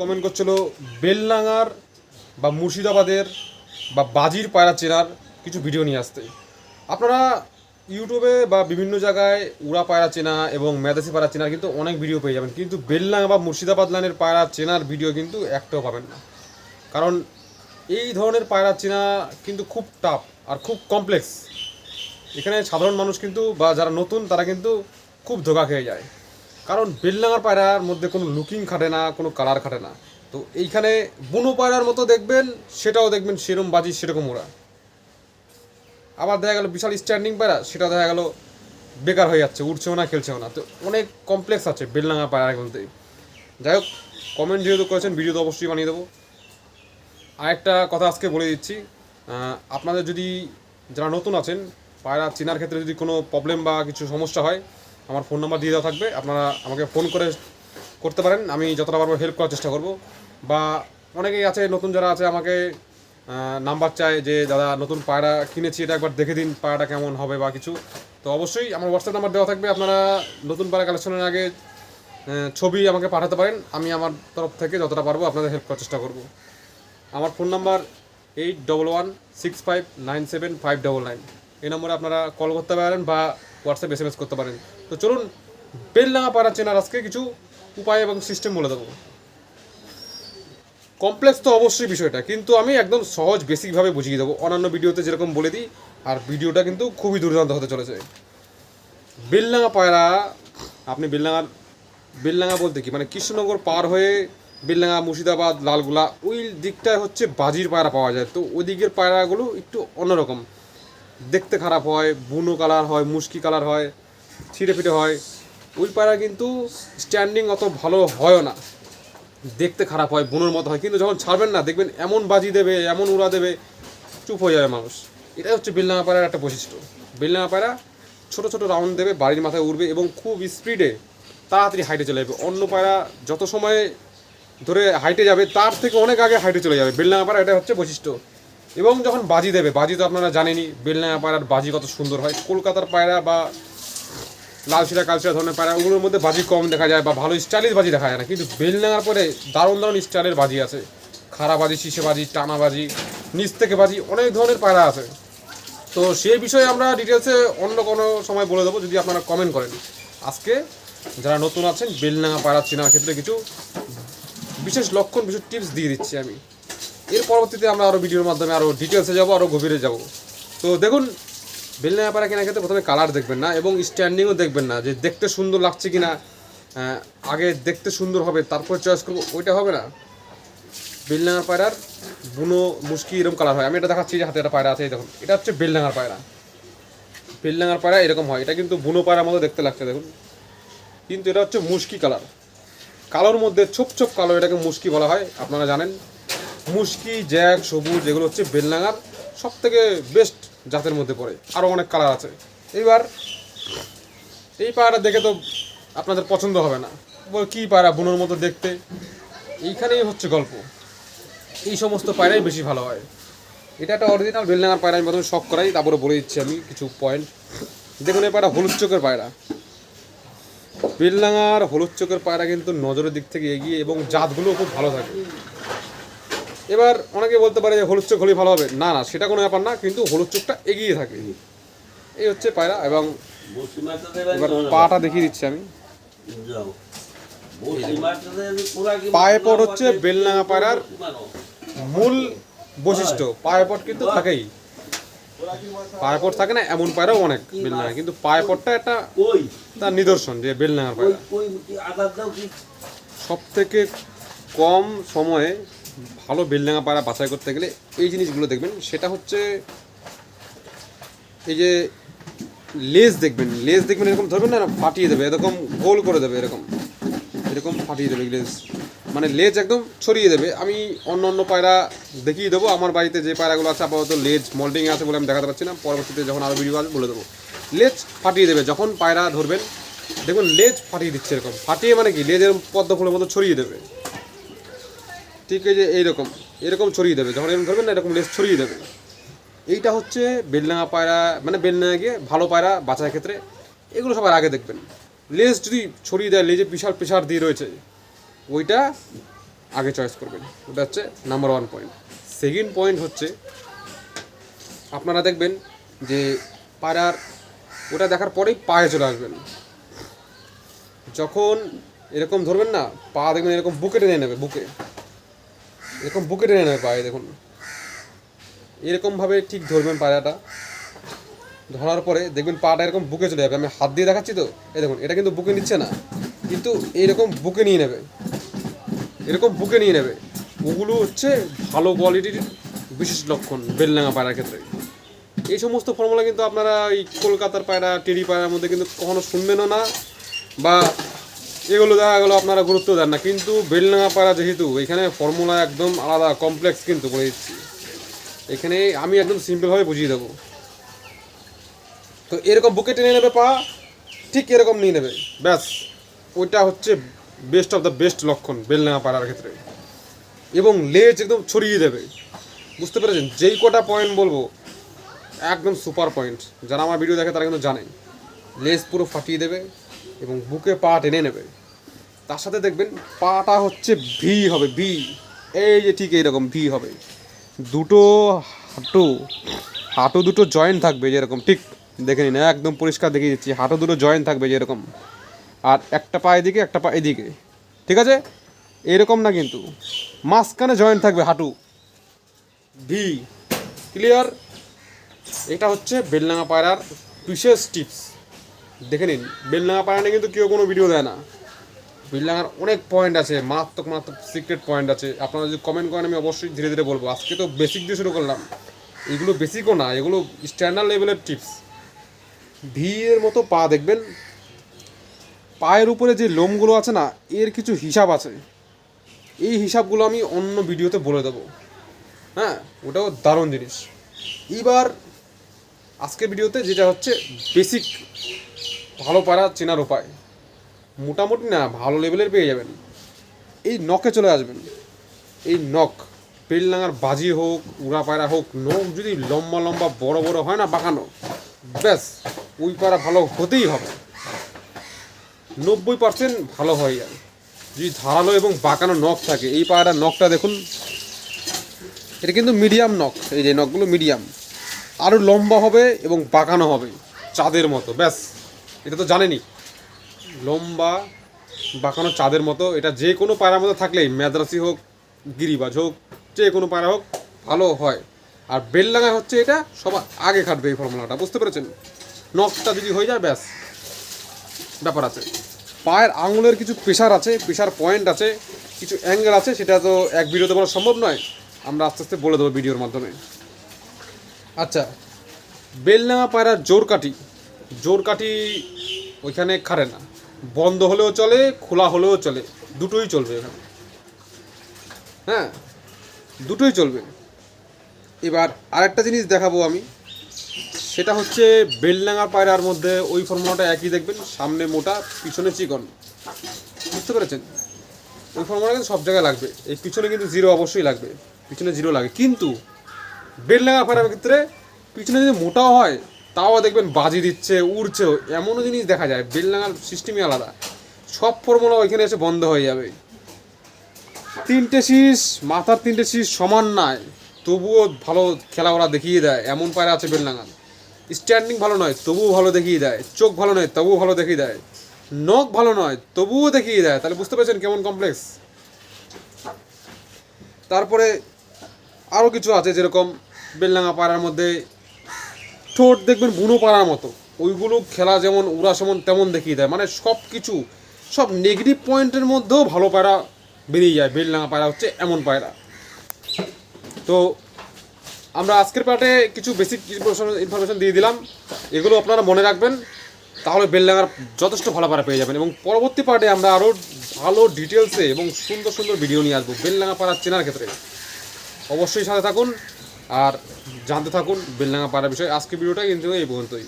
Comment করছিল বেলনাঙার বা মুর্শিদাবাদের বা বাজির পায়রা চেনার কিছু ভিডিও নিয়ে আসতে। আপনারা ইউটিউবে বা বিভিন্ন জায়গায় উড়া পায়রা চেনা এবং মেদাসি পায়রা চেনার কিন্তু অনেক ভিডিও পেয়ে যাবেন। কিন্তু বেলনাঙা বা মুর্শিদাবাদ লাইনের পায়রা চেনার ভিডিও কিন্তু একটাও পাবেন না। কারণ এই ধরনের পায়রা চেনা কিন্তু খুব টাফ আর খুব কমপ্লেক্স এখানে সাধারণ মানুষ কিন্তু বা যারা নতুন তারা কিন্তু খুব ধোকা খেয়ে যায়। কারণ বেলনাঙার পায়রার মধ্যে কোনো লুকিং খাটে না, কোনো কালার খাটে না। তো এইখানে বুনো পায়রার মতো দেখবেন, সেটাও দেখবেন সেরকম বাজি, সেরকম ওরা আবার দেখা গেল বিশাল স্ট্যান্ডিং পায়রা, সেটাও দেখা গেল বেকার হয়ে যাচ্ছে উঠছেও না, খেলছেও না। তো অনেক কমপ্লেক্স আছে বেলনাঙা পায়রা বলতে যাই হোক কমেন্ট যেহেতু করেছেন ভিডিও তো অবশ্যই বানিয়ে দেবো। আরেকটা কথা আজকে বলে দিচ্ছি আপনাদের যদি যারা নতুন আছেন, পায়রা চেনার ক্ষেত্রে যদি কোনো প্রবলেম বা কিছু সমস্যা হয় আমার ফোন নাম্বার দিয়ে দেওয়া থাকবে। আপনারা আমাকে ফোন করে করতে পারেন। আমি যতটা পারব হেল্প করার চেষ্টা করব। বা অনেকেই আছে, নতুন যারা আছে, আমাকে নাম্বার চায় যে, দাদা, নতুন পায়রা কিনেছি, এটা একবার দেখে দিন পায়রাটা কেমন হবে বা কিছু। তো অবশ্যই আমার হোয়াটসঅ্যাপ নাম্বার দেওয়া থাকবে। আপনারা নতুন পায়রা কালেকশনের আগে ছবি আমাকে পাঠাতে পারেন। আমি আমার তরফ থেকে যতটা পারব আপনাদের হেল্প করার চেষ্টা করব। আমার phone number eight double one six five nine seven five double nine এই নম্বরে আপনারা কল করতে পারেন বা হোয়াটসঅ্যাপ এস এম এস করতে পারেন। তো চলুন বেলডাঙা পাড়া চেনার আজকে কিছু উপায় এবং সিস্টেম বলে দেবো। কমপ্লেক্স তো অবশ্যই বিষয়টা, কিন্তু আমি একদম সহজ বেসিকভাবে বুঝিয়ে দেবো। অন্যান্য ভিডিওতে যেরকম বলে দিই, আর ভিডিওটা কিন্তু খুবই দুর্দান্ত হতে চলেছে। বেলডাঙা পায়রা, আপনি বেলডাঙার বেলডাঙা বলতে কি? মানে কৃষ্ণনগর পার হয়ে বেলডাঙা মুর্শিদাবাদ, লালগুলা, ওই দিকটায় হচ্ছে বাজির পায়রা পাওয়া যায়। তো ওই দিকের পায়রাগুলো একটু অন্যরকম। দেখতে খারাপ হয়, বুনো কালার হয়, মুশকি কালার হয়, ছিঁড়ে ফিটে হয়। ওই পায়রা কিন্তু স্ট্যান্ডিং অত ভালো হয়ও না। দেখতে খারাপ হয়, বুনোর মতো হয়। কিন্তু যখন ছাড়বেন না, দেখবেন এমন বাজি দেবে, এমন উড়া দেবে, চুপ হয়ে যাবে মানুষ। এটাই হচ্ছে বেলনাঙা পায়রার একটা বৈশিষ্ট্য। বেলনাঙা পায়রা ছোটো ছোটো রাউন্ড দেবে, বাড়ির মাথায় উড়বে এবং খুব স্পিডে তাড়াতাড়ি হাইটে চলে যাবে। অন্য পায়রা যত সময় ধরে হাইটে যাবে, তার থেকে অনেক আগে হাইটে চলে যাবে। বেলনাঙা পায়রা এটা হচ্ছে বৈশিষ্ট্য। এবং যখন বাজি দেবে, বাজি তো আপনারা জানেনই বেলনাঙা পায়রার বাজি কত সুন্দর হয়। কলকাতার পায়রা বা লালশিরা, কালশিরা ধরনের পায়রা, ওগুলোর মধ্যে বাজি কম দেখা যায় বা ভালো স্টাইলিশ বাজি দেখা যায় না। কিন্তু বেলনাঙার পরে দারুণ দারুণ স্টাইলের বাজি আছে। খাড়া বাজি শিশে বাজি, টানা বাজি, নিচ থেকে বাজি, অনেক ধরনের পায়রা আছে। তো সেই বিষয়ে আমরা ডিটেলসে অন্য কোনো সময় বলে দেবো, যদি আপনারা কমেন্ট করেন। আজকে যারা নতুন আছেন বেলনাঙা পায়রা চেনার ক্ষেত্রে কিছু বিশেষ লক্ষণ, বিশেষ টিপস দিয়ে দিচ্ছি আমি। এর পরবর্তীতে আমরা আরও ভিডিওর মাধ্যমে আরও ডিটেলসে যাব আরও গভীরে যাব। তো দেখুন বেলনাঙা পায়রা কেনার ক্ষেত্রে প্রথমে কালার দেখবেন না এবং স্ট্যান্ডিংও দেখবেন না যে দেখতে সুন্দর লাগছে কি না আগে দেখতে সুন্দর হবে, তারপর চয়েস করব, ওইটা হবে না। বেলনাঙার পায়রার বুনো মুশকি এরকম কালার হয়। আমি এটা দেখাচ্ছি যে হাতে একটা পায়রা আছে দেখুন, এটা হচ্ছে বেলনাঙার পায়রা। বেলনাঙার পায়রা এরকম হয়, এটা কিন্তু বুনো পায়রার মতো দেখতে লাগছে, দেখুন। কিন্তু এটা হচ্ছে মুশকি কালার কালোর মধ্যে ছোপ ছোপ কালো এটাকে মুশকি বলা হয়, আপনারা জানেন। মুশকি, জ্যাক, সবুজ, এগুলো হচ্ছে বেলনাঙার সব থেকে বেস্ট জাতের মধ্যে পড়ে। আরও অনেক কালার আছে। এইবার এই পায়রা দেখে তো আপনাদের পছন্দ হবে না। বল, কী পায়রা বুনোর মতো দেখতে। এইখানেই হচ্ছে গল্প। এই সমস্ত পায়রাই বেশি ভালো হয়। এটা একটা অরিজিনাল বেলনাঙার পায়রা আমি প্রথমে শখ করাই, তারপরে বলে দিচ্ছি আমি কিছু পয়েন্ট দেখুন, এই পায়রা হলুদ চোখের পায়রা। বেলনাঙার হলুদ চোখের পায়রা কিন্তু নজরের দিক থেকে এগিয়ে এবং জাতগুলো খুব ভালো থাকে। এবার অনেকে বলতে পারে যে হলুদ চোখ হলেই ভালো হবে। না না সেটা কোনো ব্যাপার না কিন্তু হলুদ চোখটা এগিয়ে থাকে। এই হচ্ছে পায়রা এবং এবার পাটা দেখিয়ে দিচ্ছি আমি। পায়ে পট হচ্ছে বেলনাঙা পায়রার মূল বৈশিষ্ট্য। পায়ে পট কিন্তু থাকেই। পায়ে পট থাকে না এমন পায়রাও অনেক বেলনাঙা কিন্তু পায়ে পটটা একটা তার নিদর্শন যে বেলনাঙার পায়রা। সব থেকে কম সময়ে ভালো বেলডাঙা পায়রা বাছাই করতে গেলে এই জিনিসগুলো দেখবেন। সেটা হচ্ছে এই যে লেজ দেখবেন। লেজ দেখবেন এরকম ধরবেন না, ফাটিয়ে দেবে, এরকম গোল করে দেবে এরকম। এরকম ফাটিয়ে দেবে লেজ মানে লেজ একদম ছড়িয়ে দেবে। আমি অন্য অন্য পায়রা দেখিয়ে দেবো। আমার বাড়িতে যে পায়রাগুলো আছে, আপাতত লেজ মোল্ডিং আছে বলে আমি দেখাতে পারছি না। পরবর্তীতে যখন আরও ভিডিও আসবে, বলে দেবো। লেজ ফাটিয়ে দেবে। যখন পায়রা ধরবেন দেখুন লেজ ফাটিয়ে দিচ্ছে এরকম। ফাটিয়ে মানে কি? লেজ এরকম পদ্ম ফুলের মতো ছড়িয়ে দেবে। ঠিক যে এইরকম এরকম ছড়িয়ে দেবে। যখন এরকম ধরবেন না, এরকম লেস ছড়িয়ে দেবে। এইটা হচ্ছে বেলনাঙা পায়রা মানে বেলনাঙা গিয়ে ভালো পায়রা বাঁচার ক্ষেত্রে, এগুলো সবার আগে দেখবেন। লেস যদি ছড়িয়ে দেয়, লেজে বিশাল প্রেশার দিয়ে রয়েছে, ওইটা আগে চয়েস করবেন। ওটা হচ্ছে number one point second point হচ্ছে, আপনারা দেখবেন যে পায়রার, ওটা দেখার পরেই পায়ে চলে আসবেন। যখন এরকম ধরবেন না, পা দেখবেন এরকম বুকে টেনে নেবে, বুকে। এরকম বুকে টেনে নেবে পায়ে, দেখুন। এরকমভাবে ঠিক ধরবেন পায়রাটা। ধরার পরে দেখবেন পাটা এরকম বুকে চলে যাবে। আমি হাত দিয়ে দেখাচ্ছি তো? এই দেখুন, এটা কিন্তু বুকে নিচ্ছে না। কিন্তু এইরকম বুকে নিয়ে নেবে। এরকম বুকে নিয়ে নেবে। ওগুলো হচ্ছে ভালো কোয়ালিটির বিশেষ লক্ষণ বেলনাঙা পায়রার ক্ষেত্রে। এই সমস্ত ফর্মুলা কিন্তু আপনারা এই কলকাতার পায়রা, টেরি পায়রার মধ্যে কিন্তু কখনো শুনবেনও না বা এগুলো দেখা গেলো আপনারা গুরুত্ব দেন না, কিন্তু বেলনাঙা পায়রা যেহেতু, এখানে ফর্মুলা একদম আলাদা কমপ্লেক্স কিন্তু বলে দিচ্ছি। এখানে আমি একদম সিম্পলভাবে বুঝিয়ে দেবো। তো এরকম বুকে টেনে নেবে পা, ঠিক এরকম নিয়ে নেবে। ব্যাস, ওইটা হচ্ছে বেস্ট অফ দ্য বেস্ট লক্ষণ বেলনাঙা পাড়ার ক্ষেত্রে। এবং লেজ একদম ছড়িয়ে দেবে। বুঝতে পেরেছেন? যেই কটা পয়েন্ট বলব, একদম সুপার পয়েন্ট যারা আমার ভিডিও দেখে তারা কিন্তু জানে। লেজ পুরো ফাটিয়ে দেবে। এবং বুকে পা টেনে নেবে। তার সাথে দেখবেন পাটা হচ্ছে ভি হবে, ভি। এই যে ঠিক এইরকম ভি হবে। দুটো হাঁটু হাঁটু দুটো জয়েন্ট থাকবে যেরকম, ঠিক দেখে নিন একদম পরিষ্কার দেখিয়ে দিচ্ছি, হাঁটু দুটো জয়েন্ট থাকবে যেরকম। আর একটা পা এদিকে, একটা পা এদিকে, ঠিক আছে? এরকম না কিন্তু। মাঝখানে জয়েন্ট থাকবে হাঁটু, ভি। ক্লিয়ার? এটা হচ্ছে বেলনাঙা পায়রার বিশেষ টিপস। দেখে নিন বেলনাঙা পায়রা নিয়ে কিন্তু কেউ কোনো ভিডিও দেয় না। বেলনাঙার অনেক পয়েন্ট আছে, মারাত্মক মারাত্মক সিক্রেট পয়েন্ট আছে। আপনারা যদি কমেন্ট করেন, আমি অবশ্যই ধীরে ধীরে বলব। আজকে তো বেসিক দিয়ে শুরু করলাম। এগুলো বেসিকও না, এগুলো স্ট্যান্ডার্ড লেভেলের টিপস ভি এর মতো পা দেখবেন। পায়ের উপরে যে লোমগুলো আছে না, এর কিছু হিসাব আছে। এই হিসাবগুলো আমি অন্য ভিডিওতে বলে দেবো। হ্যাঁ ওটাও দারুণ জিনিস। এবার আজকের ভিডিওতে যেটা হচ্ছে বেসিক ভালো পারা চেনার উপায়। মোটামুটি না, ভালো লেভেলের পেয়ে যাবেন। এই নখে চলে আসবেন। এই নখ পেলনাঙার বাজি হোক, উড়া পায়রা হোক নখ যদি লম্বা লম্বা, বড় বড় হয় না বাঁকানো, ব্যাস, ওই পায়রা ভালো হতেই হবে। নব্বই পার্সেন্ট ভালো হয়ে যাবে। যদি ধারালো এবং বাঁকানো নখ থাকে, এই পায়রার নখটা দেখুন। এটা কিন্তু মিডিয়াম নখ এই যে নখগুলো মিডিয়াম আরও লম্বা হবে এবং বাঁকানো হবে, চাঁদের মতো, ব্যাস। এটা তো জানেনই লম্বা, বাঁকানো চাঁদের মতো। এটা যে কোনো পায়রার মধ্যে থাকলেই মেদ্রাসি হোক, গিরিবাজ হোক, যে কোনো পায়রা হোক, ভালো হয়। আর বেললাঙা হচ্ছে এটা সবার আগে খাটবে এই ফর্মুলাটা, বুঝতে পেরেছেন? নখটা যদি হয়ে যায়, ব্যাস। ব্যাপার আছে। পায়ের আঙুলের কিছু প্রেশার আছে প্রেশার পয়েন্ট আছে, কিছু অ্যাঙ্গেল আছে, সেটা তো এক ভিডিওতে বলা সম্ভব নয়। আমরা আস্তে আস্তে বলে দেবো ভিডিওর মাধ্যমে। আচ্ছা বেলনাঙা পায়রার জোর কাটি জোর কাটি ওইখানে খারে না। বন্ধ হলেও চলে, খোলা হলেও চলে। দুটোই চলবে এখানে। হ্যাঁ দুটোই চলবে। এবার আরেকটা জিনিস দেখাবো আমি। সেটা হচ্ছে বেলডাঙ্গা পায়রার মধ্যে ওই ফর্মুলাটা একই দেখবেন, সামনে মোটা, পিছনে চিকন। বুঝতে পেরেছেন? ওই ফর্মুলা কিন্তু সব জায়গায় লাগবে। এই পিছনে কিন্তু জিরো অবশ্যই লাগবে। পিছনে জিরো লাগে। কিন্তু বেলডাঙ্গা পায়রার ক্ষেত্রে পিছনে যদি মোটাও হয় তাও দেখবেন বাজি দিচ্ছে উড়ছেও এমনও জিনিস দেখা যায় বেলডাঙ্গার সিস্টেমই আলাদা। সব ফর্মুলা ওইখানে এসে বন্ধ হয়ে যাবে। তিনটে শীষ, মাথার তিনটে শীষ সমান নয়, তবুও ভালো খেলা ওরা দেখিয়ে দেয়, এমন পায়রা আছে বেলনাঙাল স্ট্যান্ডিং ভালো নয়, তবুও ভালো দেখিয়ে দেয়, চোখ ভালো নয়, তবুও ভালো দেখিয়ে দেয়। নখ ভালো নয়, তবুও দেখিয়ে দেয়, তাহলে বুঝতে পেরেছেন কেমন কমপ্লেক্স তারপরে আরও কিছু আছে যেরকম বেলনাঙা পাড়ার মধ্যে ঠোঁট দেখবেন বুনো পাড়ার মতো। ওইগুলো খেলা যেমন, ওরা যেমন তেমন দেখিয়ে দেয়। মানে সব কিছু সব নেগেটিভ পয়েন্টের মধ্যেও ভালো পায়রা বেরিয়ে যায়। বেলডাঙা পায়রা হচ্ছে এমন পায়রা। তো আমরা আজকের পার্টে কিছু বেসিক ইনফরমেশন দিয়ে দিলাম। এগুলো আপনারা মনে রাখবেন। তাহলে বেলডাঙার যথেষ্ট ভালো পাড়া পেয়ে যাবেন। এবং পরবর্তী পার্টে আমরা আরও ভালো ডিটেলসে এবং সুন্দর সুন্দর ভিডিও নিয়ে আসব। বেলডাঙা পাড়া চেনার ক্ষেত্রে। অবশ্যই সাথে থাকুন। আর জানতে থাকুন বেলডাঙ্গা পাড়ার বিষয়ে। আজকে ভিডিওটা কিন্তু এই পর্যন্তই।